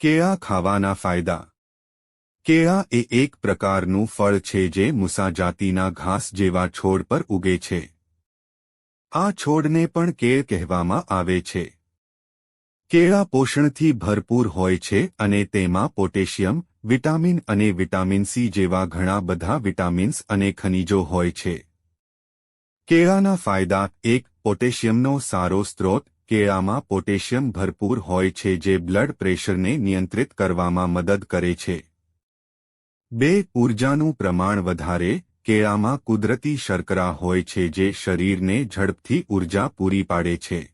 કેળા ખાવાના ફાયદા? કેળા એ એક પ્રકારનું ફળ છે જે મુસા જાતિના ઘાસ જેવા છોડ પર ઉગે છે. આ છોડને પણ કેળ કહેવામાં આવે છે. કેળા પોષણથી ભરપૂર હોય છે અને તેમાં પોટેશિયમ, વિટામિન અને વિટામિન સી જેવા ઘણા બધા વિટામિન્સ અને ખનિજો હોય છે. કેળાના ફાયદા એક, પોટેશિયમનો સારો સ્ત્રોત કેળામાં પોટેશિયમ ભરપૂર હોય છે જે બ્લડ પ્રેશરને નિયંત્રિત કરવામાં મદદ કરે છે. બે, ઊર્જાનું પ્રમાણ વધારે, કેળામાં કુદરતી શર્કરા હોય છે જે શરીરને ઝડપથી ઊર્જા પૂરી પાડે છે.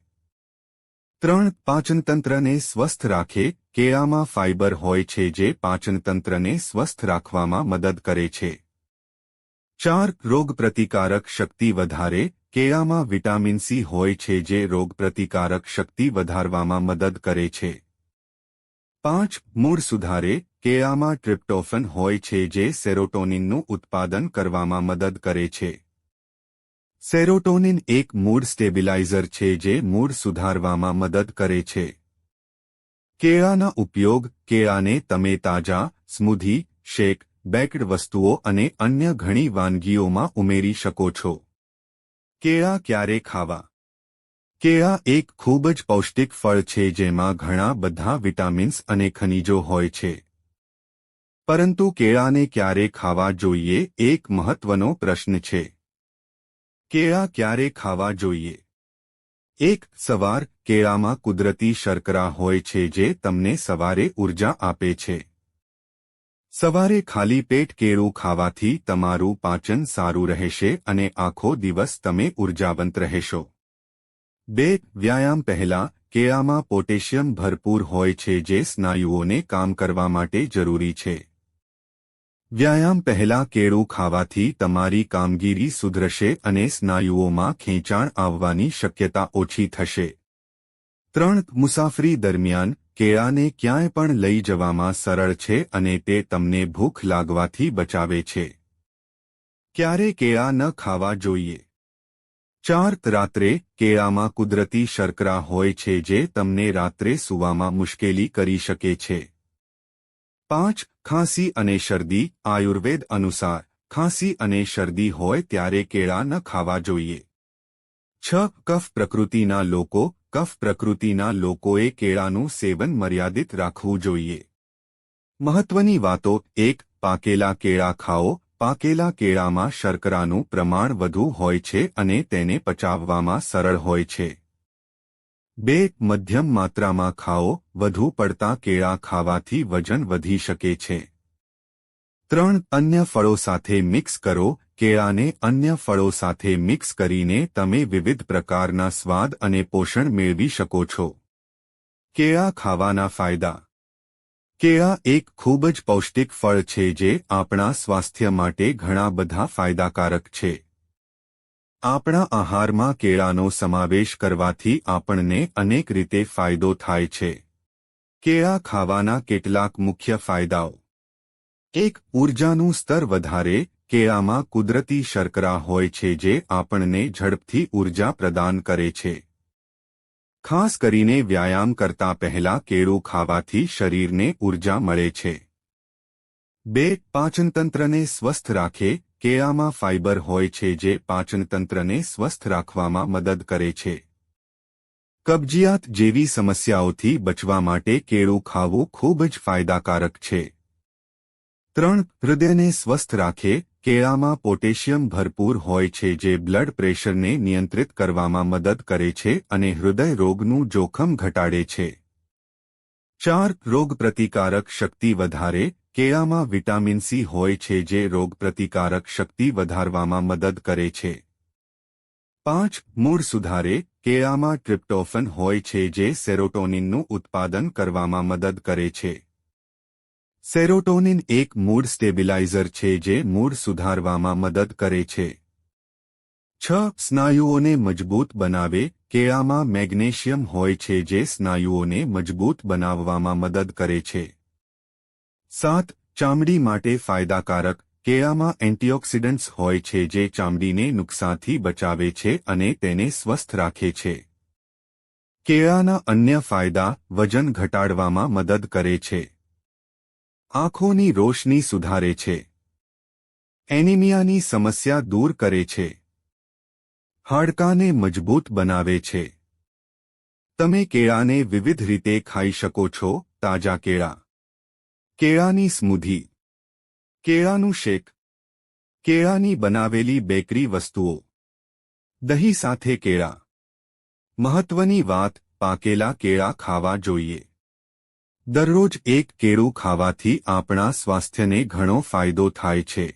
ત્રણ, પાચનતંત્રને સ્વસ્થ રાખે, કેળામાં ફાઇબર હોય છે જે પાચનતંત્રને સ્વસ્થ રાખવામાં મદદ કરે છે. ચાર, રોગપ્રતિકારક શક્તિ વધારે કેળામાં વિટામિન સી હોય છે જે રોગપ્રતિકારક શક્તિ વધારવામાં મદદ કરે છે. પાંચ, મૂળ સુધારે કેળામાં ટ્રિપ્ટોફન હોય છે જે સેરોટોનિનનું ઉત્પાદન કરવામાં મદદ કરે છે. સેરોટોનિન એક મૂળ સ્ટેબિલાઇઝર છે જે મૂળ સુધારવામાં મદદ કરે છે. કેળાના ઉપયોગ, કેળાને તમે તાજા, સ્મૂધી, શેક, બેકડ વસ્તુઓ અને અન્ય ઘણી વાનગીઓમાં ઉમેરી શકો છો. કેળા ક્યારે ખાવા? કેળા એક ખૂબ જ પૌષ્ટિક ફળ છે જેમાં ઘણા બધા વિટામિન્સ અને ખનિજો હોય છે. પરંતુ કેળાને ક્યારે ખાવા જોઈએ એક મહત્વનો પ્રશ્ન છે. કેળા ક્યારે ખાવા જોઈએ? એક, સવાર કેળામાં કુદરતી શર્કરા હોય છે જે તમને સવારે ઊર્જા આપે છે. સવારે ખાલી પેટ કેળું ખાવાથી તમારું પાચન સારું રહેશે અને આખો દિવસ તમે ઉર્જાવંત રહેશો. બે, વ્યાયામ પહેલા, કેળામાં પોટેશિયમ ભરપૂર હોય છે જે સ્નાયુઓને કામ કરવા માટે જરૂરી છે. વ્યાયામ પહેલા કેળું ખાવાથી તમારી કામગીરી સુધરશે અને સ્નાયુઓમાં ખેંચાણ આવવાની શક્યતા ઓછી થશે. ત્રણ, મુસાફરી દરમિયાન કેળાને ક્યાંય પણ લઈ જવામાં સરળ છે અને તે તમને ભૂખ લાગવાથી બચાવે છે. ક્યારે કેળા ન ખાવા જોઈએ? ચાર રાત્રે કેળામાં કુદરતી શર્કરા હોય છે જે તમને રાત્રે સૂવામાં મુશ્કેલી કરી શકે છે. પાંચ, ખાંસી અને શરદી આયુર્વેદ અનુસાર, ખાંસી અને શરદી હોય ત્યારે કેળા ન ખાવા જોઈએ. છ, કફ પ્રકૃતિના લોકો કફ પ્રકૃતિના લોકોએ કેળાનું સેવન મર્યાદિત રાખવું જોઈએ. મહત્વની વાતો એક, પાકેલા કેળા ખાઓ, પાકેલા કેળામાં શર્કરાનું પ્રમાણ વધુ હોય છે અને તેને પચાવવામાં સરળ હોય છે. બે, મધ્યમ માત્રામાં ખાઓ, વધુ પડતા કેળા ખાવાથી વજન વધી શકે છે. ત્રણ, અન્ય ફળો સાથે મિક્સ કરો કેળાને અન્ય ફળો સાથે મિક્સ કરીને તમે વિવિધ પ્રકારના સ્વાદ અને પોષણ મેળવી શકો છો. કેળા ખાવાના ફાયદા. કેળા એક ખૂબ જ પૌષ્ટિક ફળ છે જે આપણા સ્વાસ્થ્ય માટે ઘણા બધા ફાયદાકારક છે. આપણા આહારમાં કેળાનો સમાવેશ કરવાથી આપણને અનેક રીતે ફાયદો થાય છે. કેળા ખાવાના કેટલાક મુખ્ય ફાયદાઓ. એક, ઊર્જાનું સ્તર વધારે કેળામાં કુદરતી શર્કરા હોય છે જે આપણને ઝડપથી ઊર્જા પ્રદાન કરે છે. ખાસ કરીને વ્યાયામ કરતા પહેલા કેળું ખાવાથી શરીરને ઊર્જા મળે છે. બે, પાચનતંત્રને સ્વસ્થ રાખે, કેળામાં ફાઇબર હોય છે જે પાચનતંત્રને સ્વસ્થ રાખવામાં મદદ કરે છે. કબજિયાત જેવી સમસ્યાઓથી બચવા માટે કેળું ખાવું ખૂબ જ ફાયદાકારક છે. ત્રણ, હૃદયને સ્વસ્થ રાખે કેળામાં પોટેશિયમ ભરપૂર હોય છે જે બ્લડ પ્રેશરને નિયંત્રિત કરવામાં મદદ કરે છે અને હૃદય રોગનું જોખમ ઘટાડે છે. ચાર રોગપ્રતિકારક શક્તિ વધારે. કેળામાં વિટામિન સી હોય છે જે રોગપ્રતિકારક શક્તિ વધારવામાં મદદ કરે છે. પાંચ, મૂળ સુધારે. કેળામાં ટ્રિપ્ટોફન હોય છે જે સેરોટોનિનનું ઉત્પાદન કરવામાં મદદ કરે છે. સેરોટોનિન એક મૂડ સ્ટેબિલાઇઝર છે જે મૂડ સુધારવામાં મદદ કરે છે. છ, સ્નાયુઓને મજબૂત બનાવે. કેળામાં મેગ્નેશિયમ હોય છે જે સ્નાયુઓને મજબૂત બનાવવામાં મદદ કરે છે. સાત, ચામડી માટે ફાયદાકારક. કેળામાં એન્ટીઓક્સિડન્ટ્સ હોય છે જે ચામડીને નુકસાનથી બચાવે છે અને તેને સ્વસ્થ રાખે છે. કેળાના અન્ય ફાયદા. વજન ઘટાડવામાં મદદ કરે છે. આંખોની રોશની સુધારે છે. એનિમિયાની સમસ્યા દૂર કરે છે. હાડકાને મજબૂત બનાવે છે. તમે કેળાને વિવિધ રીતે ખાઈ શકો છો, તાજા કેળા. કેળાની સ્મૂધી. કેળાનું શેક. કેળાની બનાવેલી બેકરી વસ્તુઓ. દહીં સાથે કેળા. મહત્વની વાત, પાકેલા કેળા ખાવા જોઈએ. દરરોજ એક કેળું ખાવાથી આપણા સ્વાસ્થ્યને ઘણો ફાયદો થાય છે.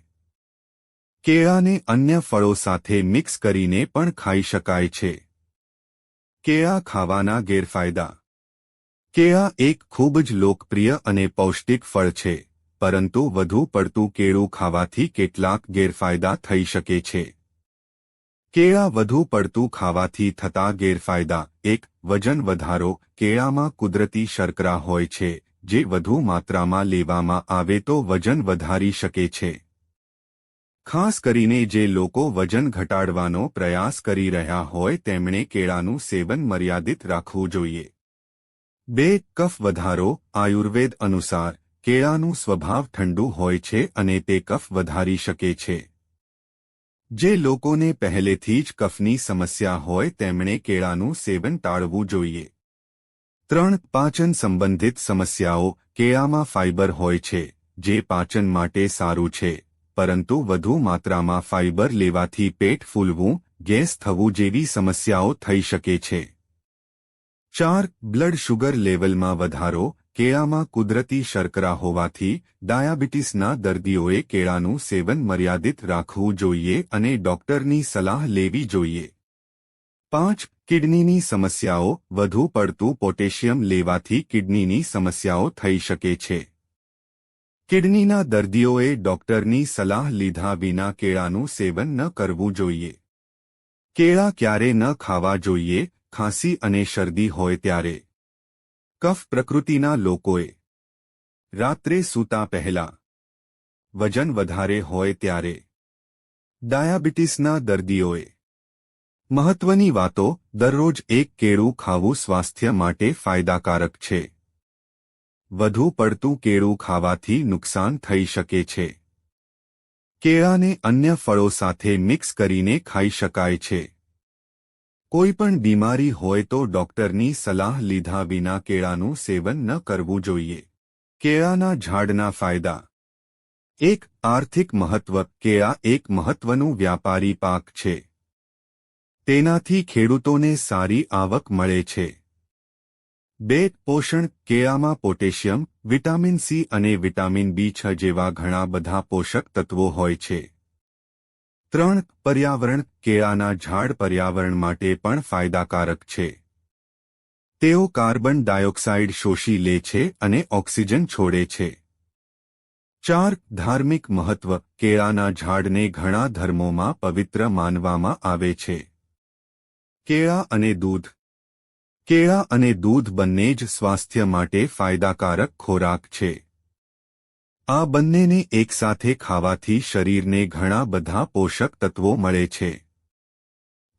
કેળાને અન્ય ફળો સાથે મિક્સ કરીને પણ ખાઈ શકાય છે. કેળા ખાવાના ગેરફાયદા. કેળા એક ખૂબ જ લોકપ્રિય અને પૌષ્ટિક ફળ છે, પરંતુ વધુ પડતું કેળું ખાવાથી કેટલાક ગેરફાયદા થઈ શકે છે. કેળા વધુ પડતું ખાવાથી થતા ગેરફાયદા. એક, વજન વધારો. કેળામાં કુદરતી શર્કરા હોય છે, જે વધુ માત્રામાં લેવામાં આવે તો વજન વધારી શકે છે. ખાસ કરીને જે લોકો વજન ઘટાડવાનો પ્રયાસ કરી રહ્યા હોય તેમણે કેળાનું સેવન મર્યાદિત રાખવું જોઈએ. બે, કફ વધારો. આયુર્વેદ અનુસાર, કેળાનું સ્વભાવ ઠંડુ હોય છે અને તે કફ વધારી શકે છે. જે લોકોને પહેલેથી જ કફની સમસ્યા હોય તેમણે કેળાનું સેવન ટાળવું જોઈએ. ત્રણ પાચન સંબંધિત સમસ્યાઓ કેળામાં ફાઇબર હોય છે, જે પાચન માટે સારું છે, પરંતુ વધુ માત્રામાં ફાઇબર લેવાથી પેટ ફૂલવું, ગેસ થવું જેવી સમસ્યાઓ થઈ શકે છે. ચાર, બ્લડ શુગર લેવલમાં વધારો કેળામાં કુદરતી શર્કરા હોવાથી ડાયાબિટીસના દર્દીઓએ કેળાનું સેવન મર્યાદિત રાખવું જોઈએ અને ડોક્ટરની સલાહ લેવી જોઈએ. પાંચ, કિડનીની સમસ્યાઓ. વધુ પડતું પોટેશિયમ લેવાથી કિડનીની સમસ્યાઓ થઈ શકે છે. કિડનીના દર્દીઓએ ડોક્ટરની સલાહ લીધા વિના કેળાનું સેવન ન કરવું જોઈએ. કેળા ક્યારે ન ખાવા જોઈએ, ખાંસી અને શરદી હોય ત્યારે. કફ પ્રકૃતિના લોકોએ. રાત્રે સૂતા પહેલા. વજન વધારે હોય ત્યારે. ડાયાબિટીસના દર્દીઓએ. મહત્વની વાતો, દરરોજ એક કેળું ખાવું સ્વાસ્થ્ય માટે ફાયદાકારક છે. વધુ પડતું કેળું ખાવાથી નુકસાન થઈ શકે છે. કેળાને અન્ય ફળો સાથે મિક્સ કરીને ખાઈ શકાય છે. કોઈ પણ બીમારી હોય તો ડોક્ટરની સલાહ લીધા વિના કેળાનું સેવન ન કરવું જોઈએ. કેળાના ઝાડના ફાયદા. એક આર્થિક મહત્વ, કેળા એક મહત્વનું વ્યાપારી પાક છે. તેનાથી ખેડૂતોને સારી આવક મળે છે. બે પોષણ, કેળામાં પોટેશિયમ, વિટામિન સી અને વિટામિન બી છ જેવા ઘણા બધા પોષક તત્વો હોય છે. ત્રણ પર્યાવરણ કેળાના ઝાડ પર્યાવરણ માટે પણ ફાયદાકારક છે. તેઓ કાર્બન ડાયોક્સાઇડ શોષી લે છે અને ઓક્સિજન છોડે છે. ચાર, ધાર્મિક મહત્વ, કેળાના ઝાડને ઘણા ધર્મોમાં પવિત્ર માનવામાં આવે છે. કેળા અને દૂધ. કેળા અને દૂધ બંને જ સ્વાસ્થ્ય માટે ફાયદાકારક ખોરાક છે. આ બંનેને એકસાથે ખાવાથી શરીરને ઘણા બધા પોષક તત્વો મળે છે.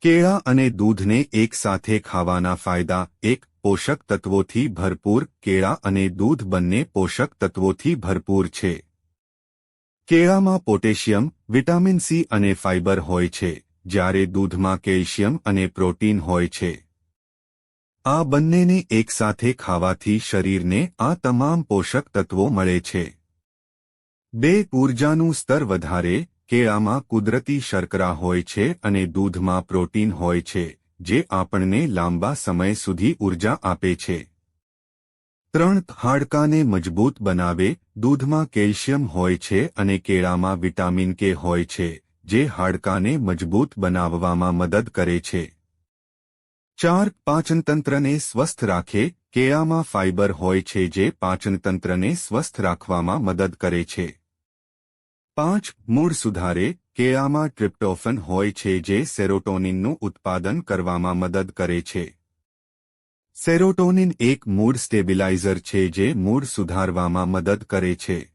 કેળા અને દૂધને એકસાથે ખાવાના ફાયદા, એક, પોષક તત્વોથી ભરપૂર કેળા અને દૂધ બંને પોષક તત્વોથી ભરપૂર છે. કેળામાં પોટેશિયમ, વિટામિન સી અને ફાઇબર હોય છે, જ્યારે દૂધમાં કેલ્શિયમ અને પ્રોટીન હોય છે. આ બંનેને એકસાથે ખાવાથી શરીરને આ તમામ પોષક તત્વો મળે છે. બે ઊર્જાનું સ્તર વધારે કેળામાં કુદરતી શર્કરા હોય છે અને દૂધમાં પ્રોટીન હોય છે, જે આપણને લાંબા સમય સુધી ઊર્જા આપે છે. ત્રણ હાડકાને મજબૂત બનાવે, દૂધમાં કેલ્શિયમ હોય છે અને કેળામાં વિટામિન કે હોય છે, જે હાડકાને મજબૂત બનાવવામાં મદદ કરે છે. ચાર પાચનતંત્રને સ્વસ્થ રાખે, કેળામાં ફાઇબર હોય છે જે પાચનતંત્રને સ્વસ્થ રાખવામાં મદદ કરે છે. પાંચ મૂળ સુધારે કેળામાં ટ્રિપ્ટોફન હોય છે જે સેરોટોનિનનું ઉત્પાદન કરવામાં મદદ કરે છે. સેરોટોનિન એક મૂળ સ્ટેબિલાઇઝર છે જે મૂળ સુધારવામાં મદદ કરે છે.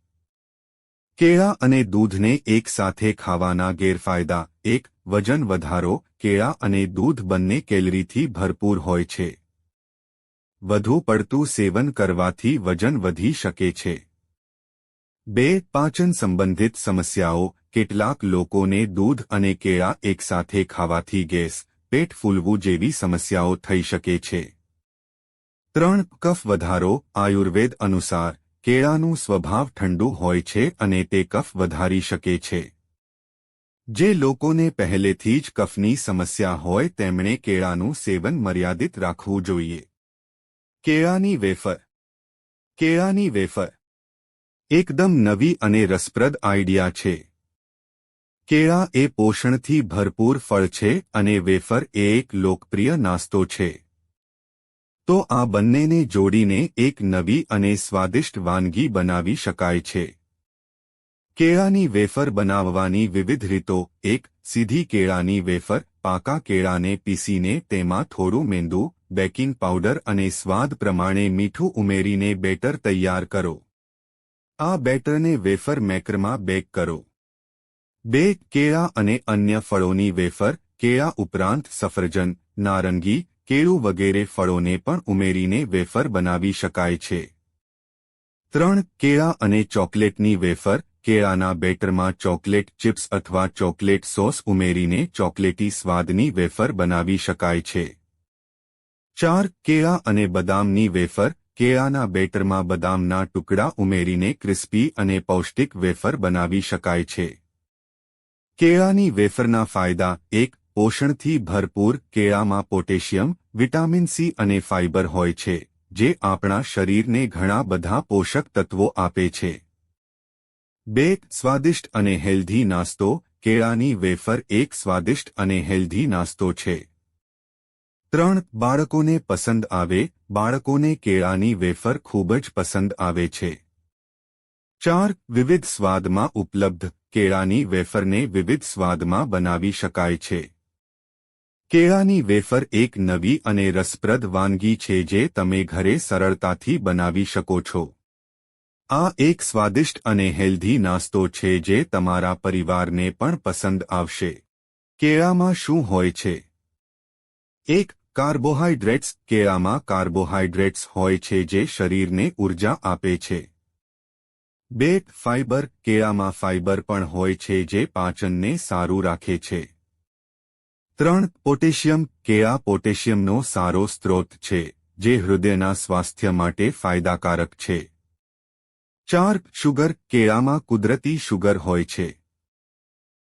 કેળા અને દૂધને એકસાથે ખાવાના ગેરફાયદા. એક, વજન વધારો. કેળા અને દૂધ બંને કેલરીથી ભરપૂર હોય છે. વધુ પડતું સેવન કરવાથી વજન વધી શકે છે. બે પાચન સંબંધિત સમસ્યાઓ, કેટલાક લોકોને દૂધ અને કેળા એકસાથે ખાવાથી ગેસ, પેટ ફૂલવું જેવી સમસ્યાઓ થઈ શકે છે. ત્રણ કફ વધારો, આયુર્વેદ અનુસાર, કેળાનું સ્વભાવ ઠંડુ હોય છે અને તે કફ વધારી શકે છે. જે લોકોને પહેલેથી જ કફની સમસ્યા હોય તેમણે કેળાનું સેવન મર્યાદિત રાખવું જોઈએ. કેળાની વેફર. કેળાની વેફર. એકદમ નવી અને રસપ્રદ આઈડિયા છે. કેળા એ પોષણથી ભરપૂર ફળ છે અને વેફર એ એક લોકપ્રિય નાસ્તો છે. તો આ બંનેને જોડીને એક નવી અને સ્વાદિષ્ટ વાનગી બનાવી શકાય છે. કેળાની વેફર બનાવવાની વિવિધ રીતો. એક, સીધી કેળાની વેફર પાકા કેળાને પીસીને તેમાં થોડું મેંદુ, બેકિંગ પાવડર અને સ્વાદ પ્રમાણે મીઠું ઉમેરીને બેટર તૈયાર કરો. આ બેટરને વેફર મેકરમાં બેક કરો. બે કેળા અને અન્ય ફળોની વેફર, કેળા ઉપરાંત સફરજન, નારંગી, કેળું વગેરે ફળોને પણ ઉમેરીને વેફર બનાવી શકાય છે. ત્રણ કેળા અને ચોકલેટની વેફર, કેળાના બેટરમાં ચોકલેટ ચિપ્સ અથવા ચોકલેટ સોસ ઉમેરીને ચોકલેટી સ્વાદની વેફર બનાવી શકાય છે. ચાર કેળા અને બદામની વેફર કેળાના બેટરમાં બદામના ટુકડા ઉમેરીને ક્રિસ્પી અને પૌષ્ટિક વેફર બનાવી શકાય છે. કેળાની વેફરના ફાયદા એક, પોષણથી ભરપૂર કેળામાં પોટેશિયમ, વિટામિન સી અને ફાઇબર હોય છે, જે આપણા શરીરને ઘણા બધા પોષક તત્વો આપે છે. બે, સ્વાદિષ્ટ અને હેલ્ધી નાસ્તો. કેળાની વેફર એક સ્વાદિષ્ટ અને હેલ્ધી નાસ્તો છે. ત્રણ, બાળકોને પસંદ આવે બાળકોને કેળાની વેફર ખૂબ જ પસંદ આવે છે. ચાર, વિવિધ સ્વાદમાં ઉપલબ્ધ કેળાની વેફરને વિવિધ સ્વાદમાં બનાવી શકાય છે. કેળાની વેફર એક નવી અને રસપ્રદ વાનગી છે જે તમે ઘરે સરળતાથી બનાવી શકો છો. આ એક સ્વાદિષ્ટ અને હેલ્ધી નાસ્તો છે જે તમારા પરિવારને પણ પસંદ આવશે. કેળામાં શું હોય છે? એક કાર્બોહાઈડ્રેટ્સ કેળામાં કાર્બોહાઈડ્રેટ્સ હોય છે જે શરીરને ઊર્જા આપે છે. બે ફાઇબર કેળામાં ફાઇબર પણ હોય છે જે પાચનને સારું રાખે છે. ત્રણ, પોટેશિયમ કેળા પોટેશિયમનો સારો સ્ત્રોત છે, જે હૃદયના સ્વાસ્થ્ય માટે ફાયદાકારક છે. ચાર, શુગર કેળામાં કુદરતી શુગર હોય છે.